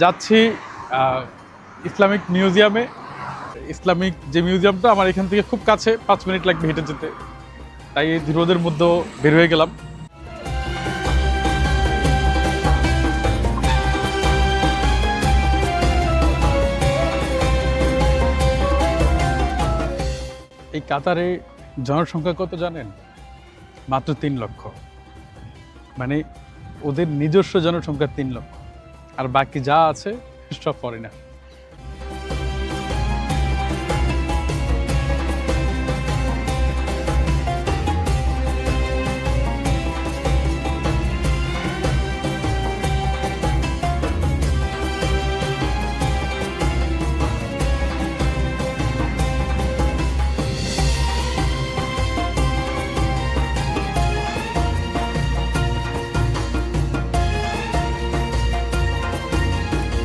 যাচ্ছি ইসলামিক মিউজিয়ামে। ইসলামিক যে মিউজিয়ামটা আমার এখান থেকে খুব কাছে, পাঁচ মিনিট লাগবে হেঁটে যেতে। তাই এই রোদের মধ্যেও বের হয়ে গেলাম। এই কাতারে জনসংখ্যা কত জানেন? মাত্র তিন লক্ষ। মানে ওদের নিজস্ব জনসংখ্যা তিন লক্ষ। আর বাকি যা আছে সব ফরেনার